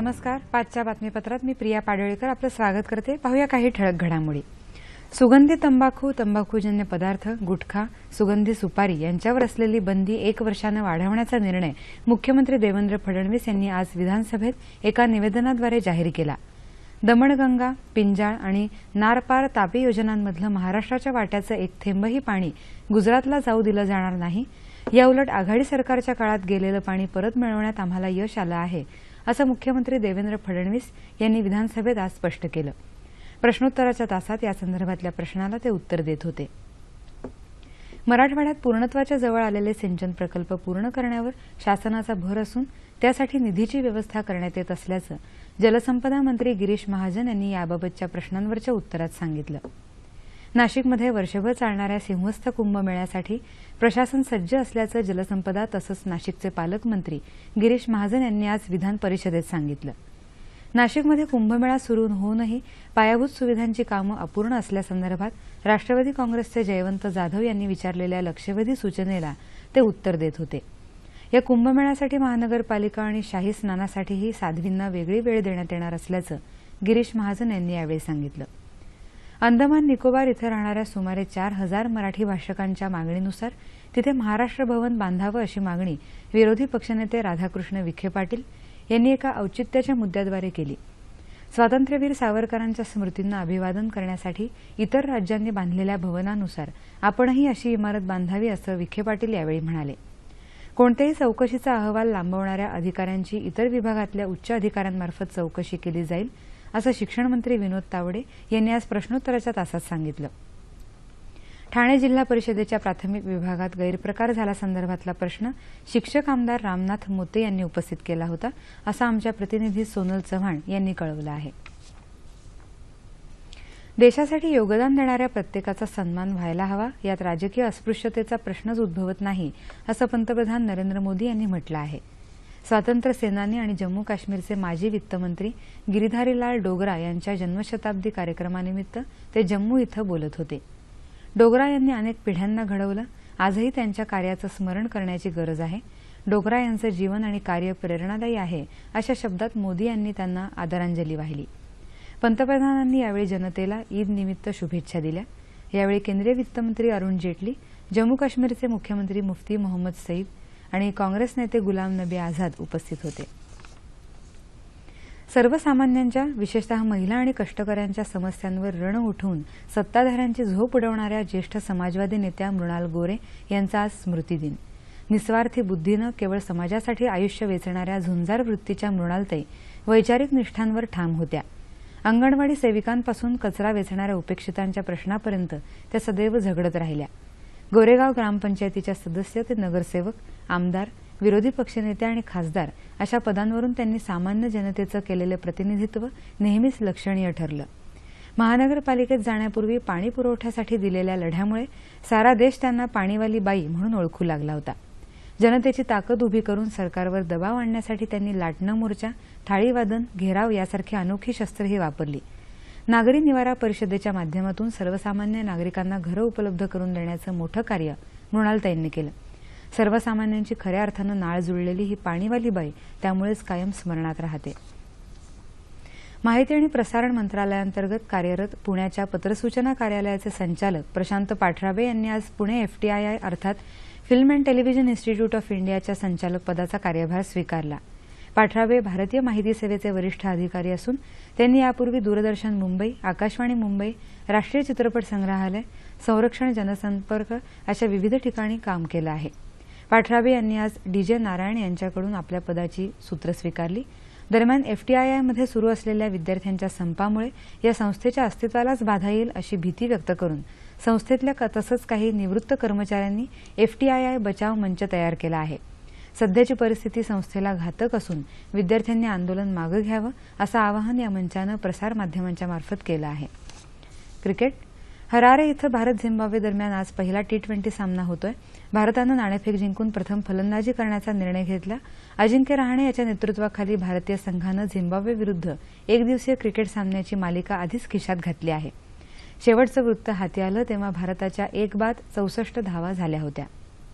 नमस्कार. पाचच्या बातमीपत्रात मी प्रिया पाडळीकर आपलं स्वागत करते. पाहूया काही ठळक घडामोडी. सुगंधी तंबाखू तंबाखूजन्य पदार्थ गुटखा सुगंधी सुपारी यांच्यावर असलेली बंदी एक वर्षानं वाढवण्याचा निर्णय मुख्यमंत्री देवेंद्र फडणवीस यांनी आज विधानसभेत एका निवेदनाद्वारे जाहीर केला. दमणगंगा पिंजाळ आणि नारपार तापी योजनांमधलं महाराष्ट्राच्या वाट्याचं एक थेंबही पाणी गुजरातला जाऊ दिलं जाणार नाही. याउलट आघाडी सरकारच्या काळात गेलेलं पाणी परत मिळवण्यात आम्हाला यश आलं आहे. असं मुख्यमंत्री देवेंद्र फडणवीस यांनी विधानसभेत आज स्पष्ट केलं. प्रश्नोत्तराच्या तासात यासंदर्भातल्या प्रश्नाला ते उत्तर देत होते. मराठवाड्यात पूर्णत्वाच्या जवळ आलेले सिंचन प्रकल्प पूर्ण करण्यावर शासनाचा भर असून त्यासाठी निधीची व्यवस्था करण्यात येत असल्याचं जलसंपदा मंत्री गिरीश महाजन यांनी याबाबतच्या प्रश्नांवरच्या उत्तरात सांगितलं. नाशिकमध्ये वर्षभर चालणाऱ्या सिंहस्थ कुंभमेळ्यासाठी प्रशासन सज्ज असल्याचं जलसंपदा तसंच नाशिकचे पालकमंत्री गिरीश महाजन यांनी आज विधान परिषदेत सांगितलं. नाशिकमध्ये कुंभमेळा सुरू होऊनही पायाभूत सुविधांची कामं अपूर्ण असल्यासंदर्भात राष्ट्रवादी काँग्रेसचे जयवंत जाधव यांनी विचारलेल्या लक्षवेधी सूचनेला ते उत्तर देत होते. या कुंभमेळ्यासाठी महानगरपालिका आणि शाही स्नानासाठीही साध्वींना वेगळी वेळ देण्यात येणार असल्याचं गिरीश महाजन यांनी यावेळी सांगितलं. अंदमान निकोबार इथं राहणाऱ्या सुमारे चार हजार मराठी भाषकांच्या मागणीनुसार तिथे महाराष्ट्र भवन बांधावं अशी मागणी विरोधी पक्षनेते राधाकृष्ण विखे पाटील यांनी एका औचित्याच्या मुद्द्याद्वारे केली. स्वातंत्र्यवीर सावरकरांच्या स्मृतींना अभिवादन करण्यासाठी इतर राज्यांनी बांधलेल्या भवनानुसार आपणही अशी इमारत बांधावी असं विखे पाटील यावेळी म्हणाले. कोणत्याही चौकशीचा अहवाल लांबवणाऱ्या अधिकाऱ्यांची इतर विभागातल्या उच्च अधिकाऱ्यांमार्फत चौकशी केली जाईल असं शिक्षणमंत्री विनोद तावडे यांनी आज प्रश्नोत्तराच्या तासात सांगितलं. ठाणे जिल्हा परिषदेच्या प्राथमिक विभागात गैरप्रकार झाल्यासंदर्भातला प्रश्न शिक्षक आमदार रामनाथ मोते यांनी उपस्थित केला होता असं आमच्या प्रतिनिधी सोनल चव्हाण यांनी कळवलं आहे. देशासाठी योगदान देणाऱ्या प्रत्येकाचा सन्मान व्हायला हवा यात राजकीय अस्पृश्यतेचा प्रश्नच उद्भवत नाही असं पंतप्रधान नरेंद्र मोदी यांनी म्हटलं आहे. स्वातंत्र्य सेनानी आणि जम्मू काश्मीरचे माजी वित्तमंत्री गिरीधारीलाल डोगरा यांच्या जन्मशताब्दी कार्यक्रमानिमित्त ते जम्मू इथं बोलत होते. डोगरा यांनी अनेक पिढ्यांना घडवलं. आजही त्यांच्या कार्याचं स्मरण करण्याची गरज आहे. डोगरा यांचं जीवन आणि कार्य प्रेरणादायी आहे अशा शब्दात मोदी यांनी त्यांना आदरांजली वाहिली. पंतप्रधानांनी यावेळी जनतेला ईद निमित्त शुभेच्छा दिल्या. यावेळी केंद्रीय वित्तमंत्री अरुण जेटली जम्मू काश्मीरचे मुख्यमंत्री मुफ्ती मोहम्मद सईद आणि काँग्रेस नेते गुलाम नबी आझाद उपस्थित होते. सर्वसामान्यांच्या विशेषतः महिला आणि कष्टकऱ्यांच्या समस्यांवर रण उठवून सत्ताधाऱ्यांची झोप उडवणाऱ्या ज्येष्ठ समाजवादी नेत्या मृणाल गोरे यांचा आज स्मृतिदिन. निस्वार्थी बुद्धीनं केवळ समाजासाठी आयुष्य वेचणाऱ्या झुंजार वृत्तीच्या मृणालताई वैचारिक निष्ठांवर ठाम होत्या. अंगणवाडी सेविकांपासून कचरा वेचणाऱ्या उपेक्षितांच्या प्रश्नापर्यंत त्या सदैव झगडत राहिल्या. गोरेगाव ग्रामपंचायतीच्या सदस्य ते नगरसेवक आमदार विरोधी पक्षनेते आणि खासदार अशा पदांवरून त्यांनी सामान्य जनतेचं केलेलं प्रतिनिधित्व नेहमीच लक्षणीय ठरलं. महानगरपालिकेत जाण्यापूर्वी पाणी पुरवठ्यासाठी दिलेल्या लढ्यामुळे सारा देश त्यांना पाणीवाली बाई म्हणून ओळखू लागला होता. जनतेची ताकद उभी करून सरकारवर दबाव आणण्यासाठी त्यांनी लाटणं मोर्चा थाळीवादन घेराव यासारखी अनोखी शस्त्रही वापरली. नागरी निवारा परिषदेच्या माध्यमातून सर्वसामान्य नागरिकांना घरं उपलब्ध करून देण्याचं मोठं कार्य मृणालताईंनी केलं. सर्वसामान्यांची खऱ्या अर्थानं नाळ जुळलेली ही पाणीवाली बाई त्यामुळेच कायम स्मरणात राहते. माहिती आणि प्रसारण मंत्रालयाअंतर्गत कार्यरत पुण्याच्या पत्रसूचना कार्यालयाचे संचालक प्रशांत पाठराबे यांनी आज पुणे एफटीआयआय अर्थात film and television institute of इंडियाच्या संचालक पदाचा कार्यभार स्वीकारला. पाठराबे भारतीय माहिती सेवेचे वरिष्ठ अधिकारी असून त्यांनी यापूर्वी दूरदर्शन मुंबई आकाशवाणी मुंबई राष्ट्रीय चित्रपट संग्रहालय संरक्षण जनसंपर्क अशा विविध ठिकाणी काम केलं आहे. पाठराबे यांनी आज डी जे नारायण यांच्याकडून आपल्या पदाची सूत्र स्वीकारली. दरम्यान एफटीआयआयमध्ये सुरू असलेल्या विद्यार्थ्यांच्या संपामुळे या संस्थेच्या अस्तित्वालाच बाधा येईल अशी भीती व्यक्त करून संस्थेतल्या तसंच काही निवृत्त कर्मचाऱ्यांनी एफटीआयआय बचाव मंच तयार केला आहे. सध्याची परिस्थिती संस्थेला घातक असून विद्यार्थ्यांनी आंदोलन मागं घ्यावं असं आवाहन या मंचानं प्रसारमाध्यमांच्या मार्फत केलं आहे. क्रिकेट. हरारे इथं भारत झिम्बाब्वे दरम्यान आज पहिला टी ट्वेंटी सामना होतोय. भारतानं नाणेफेक जिंकून प्रथम फलंदाजी करण्याचा निर्णय घेतला. अजिंक्य रहाणे याच्या नेतृत्वाखाली भारतीय संघानं झिम्बाब्वे विरुद्ध एकदिवसीय क्रिकेट सामन्याची मालिका आधीच खिशात घातली आहे. शेवटचं वृत्त हाती आलं तेव्हा भारताच्या एक बाद चौसष्ट धावा झाल्या होत्या.